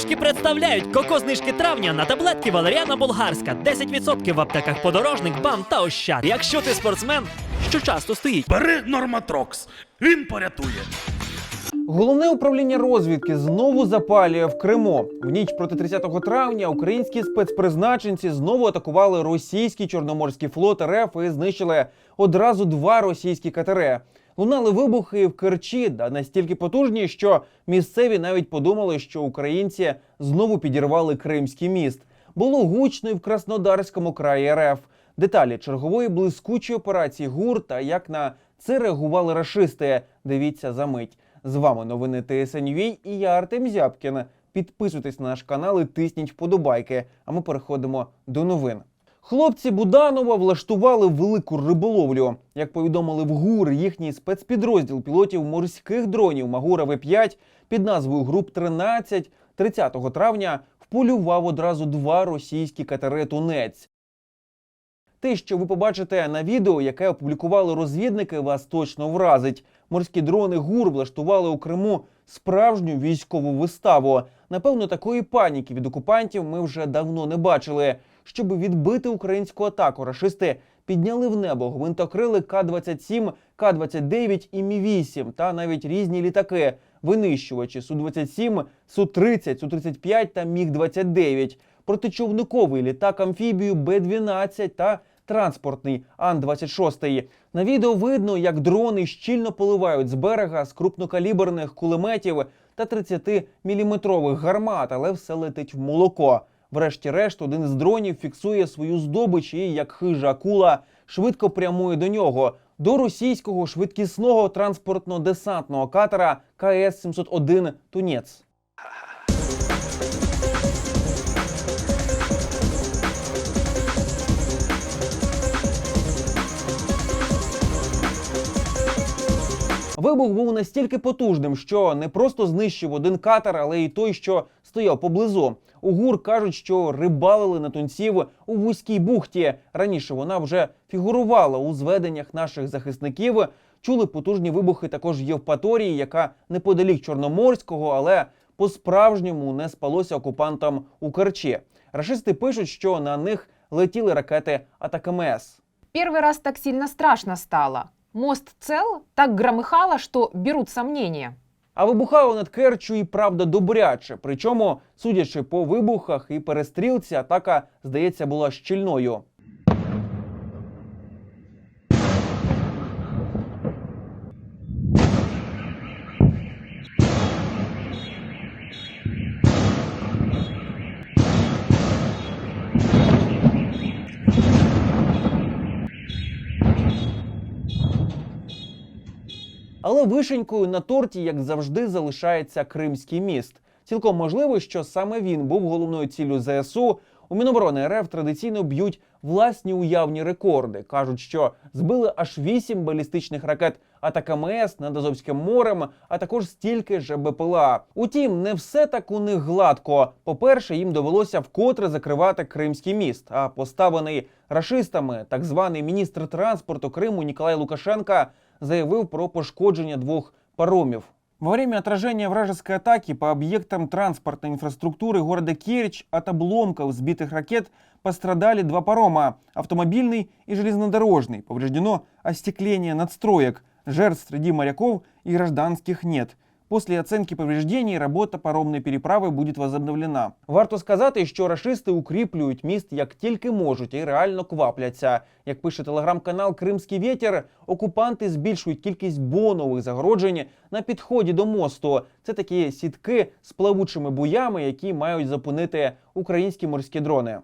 знижки представляють коко-знижки травня на таблетки Валеріана Болгарська. 10% в аптеках подорожник, бам та ощад. Якщо ти спортсмен, що часто стоїть. Бери Норматрокс, він порятує. Головне управління розвідки знову запалює в Криму. В ніч проти 30 травня українські спецпризначенці знову атакували російський чорноморський флот РФ і знищили одразу два російські катери. Лунали вибухи в Керчі, да настільки потужні, що місцеві навіть подумали, що українці знову підірвали Кримський міст. Було гучно і в Краснодарському краї РФ. Деталі чергової блискучої операції ГУР та як на це реагували рашисти. Дивіться за мить. З вами новини ТСНЮА і я Артем Зябкін. Підписуйтесь на наш канал і тисніть вподобайки. А ми переходимо до новин. Хлопці Буданова влаштували велику риболовлю. Як повідомили в ГУР, їхній спецпідрозділ пілотів морських дронів Магура В5 під назвою Груп 13 30 травня вполював одразу два російські катери Тунець. Те, що ви побачите на відео, яке опублікували розвідники, вас точно вразить. Морські дрони ГУР влаштували у Криму справжню військову виставу. Напевно, такої паніки від окупантів ми вже давно не бачили. Щоб відбити українську атаку, рашисти підняли в небо гвинтокрили К-27, К-29 і Мі-8 та навіть різні літаки, винищувачі Су-27, Су-30, Су-35 та Міг-29, протичовниковий літак амфібію Б-12 та транспортний Ан-26. На відео видно, як дрони щільно поливають з берега з крупнокаліберних кулеметів та 30-мм гармат, але все летить в молоко. Врешті-решт, один з дронів фіксує свою здобич і, як хижа акула, швидко прямує до нього, до російського швидкісного транспортно-десантного катера КС-701 Тунець. Вибух був настільки потужним, що не просто знищив один катер, але й той, що стояв поблизу. У ГУР кажуть, що рибалили на тунців у вузькій бухті. Раніше вона вже фігурувала у зведеннях наших захисників. Чули потужні вибухи також Євпаторії, яка неподалік Чорноморського, але по-справжньому не спалося окупантам у Керчі. Рашисти пишуть, що на них летіли ракети Атакамс. Первый раз так сильно страшно стало. Мост цел, так громыхало, что берут сомнения. А вибухало над Керчу і правда добряче. Причому, судячи по вибухах і перестрілці, атака, здається, була щільною. Але вишенькою на торті, як завжди, залишається Кримський міст. Цілком можливо, що саме він був головною ціллю ЗСУ. У Міноборони РФ традиційно б'ють власні уявні рекорди. кажуть, що збили аж вісім балістичних ракет Атакамс над Азовським морем, а також стільки ж БПЛА. Утім, не все так у них гладко. По-перше, їм довелося вкотре закривати Кримський міст. А поставлений рашистами так званий міністр транспорту Криму Ніколай Лукашенка заявив про пошкодження двох паромів. Во время отражения вражеской атаки по объектам транспортной инфраструктуры города Керчь от обломков сбитых ракет пострадали два парома – автомобильный и железнодорожный. Повреждено остекление надстроек. Жертв среди моряков и гражданских нет. Після оцінки повреждений робота паромної переправи буде возобновлена. Варто сказати, що рашисти укріплюють міст як тільки можуть і реально квапляться. Як пише телеграм-канал Кримський вітер, окупанти збільшують кількість бонових загороджень на підході до мосту. Це такі сітки з плавучими буями, які мають зупинити українські морські дрони.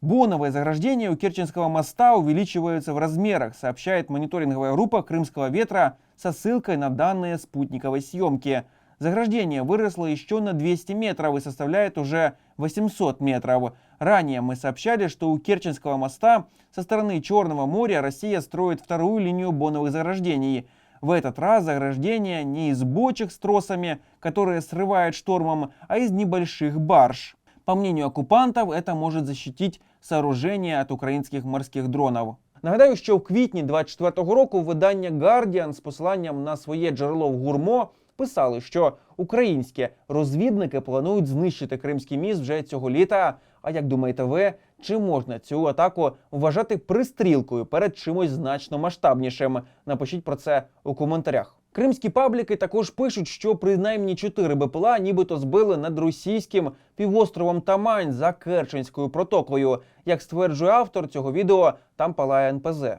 Боновые заграждения у Керченского моста увеличиваются в размерах, сообщает мониторинговая группа «Крымского ветра» со ссылкой на данные спутниковой съемки. Заграждение выросло еще на 200 метров и составляет уже 800 метров. Ранее мы сообщали, что у Керченского моста со стороны Черного моря Россия строит вторую линию боновых заграждений. В этот раз заграждение не из бочек с тросами, которые срывают штормом, а из небольших барж. По мнению оккупантов, это может защитить сооружение от українських морських дронів. Нагадаю, що в квітні 24-го року видання Guardian з посиланням на своє джерело в гурмо писали, що українські розвідники планують знищити кримський міст вже цього літа. А як думаєте ви, чи можна цю атаку вважати пристрілкою перед чимось значно масштабнішим? Напишіть про це у коментарях. Кримські пабліки також пишуть, що принаймні чотири БПЛА нібито збили над російським півостровом Тамань за Керченською протокою. Як стверджує автор цього відео, там палає НПЗ. Во,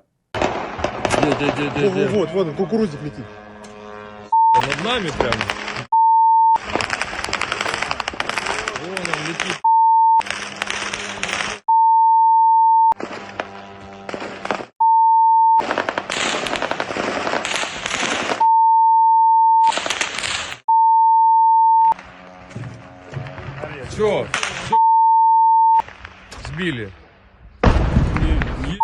во, вот, вот он, кукурузник летит. Над нами прям. Чё? все Сбили. Е-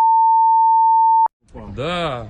Да.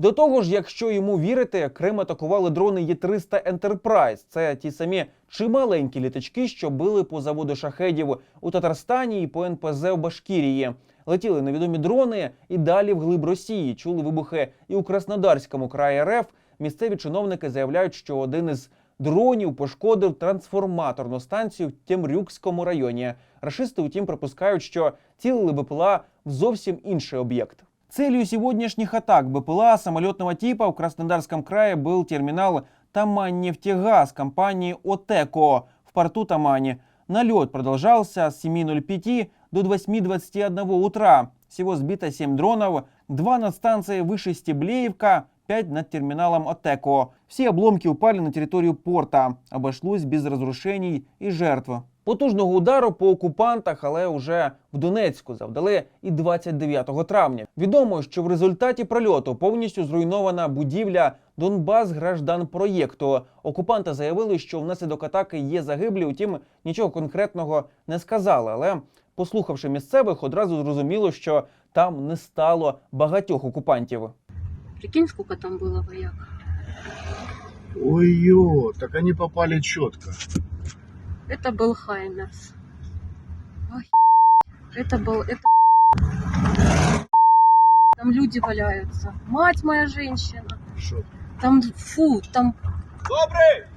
До того ж, якщо йому вірити, Крим атакували дрони Є-300 Enterprise. Це ті самі чималенькі літачки, що били по заводу шахедів у Татарстані і по НПЗ в Башкірії. Летіли невідомі дрони і далі вглиб Росії. Чули вибухи і у Краснодарському краї РФ. Місцеві чиновники заявляють, що один із дронів пошкодив трансформаторну станцію в Темрюкському районі. Рашисти, утім, припускають, що цілили БПЛА в зовсім інший об'єкт. Целью сегодняшних атак БПЛА самолетного типа в Краснодарском крае был терминал Тамань-нефтегаз компании «Отеко» в порту Тамани. Налет продолжался с 7.05 до 8.21 утра. Всего сбито 7 дронов, 2 над станцией выше Стеблеевка, 5 над терминалом «Отеко». Все обломки упали на территорию порта. Обошлось без разрушений и жертв. Потужного удару по окупантах, але уже в Донецьку завдали і 29 травня. Відомо, що в результаті прольоту повністю зруйнована будівля Донбас граждан проєкту. Окупанти заявили, що внаслідок атаки є загиблі, утім нічого конкретного не сказали. Але послухавши місцевих, одразу зрозуміло, що там не стало багатьох окупантів. Прикинь, сколько там было вояк. Ой-ё, так они попали четко. Это был Хаймерс. Ой, это был... Это... Там люди валяются. Мать моя женщина. Шо? Там, фу, там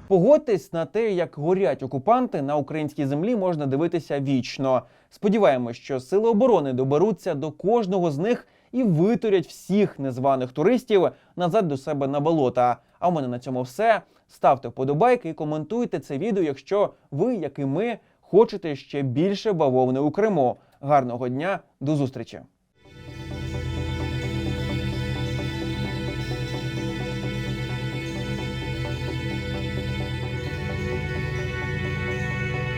Погодьтесь на те, як горять окупанти на українській землі, можна дивитися вічно. Сподіваємось, що сили оборони доберуться до кожного з них і витурять всіх незваних туристів назад до себе на болота. А у мене на цьому все. Ставте вподобайки і коментуйте це відео, якщо ви, як і ми, хочете ще більше бавовни у Криму. Гарного дня, до зустрічі!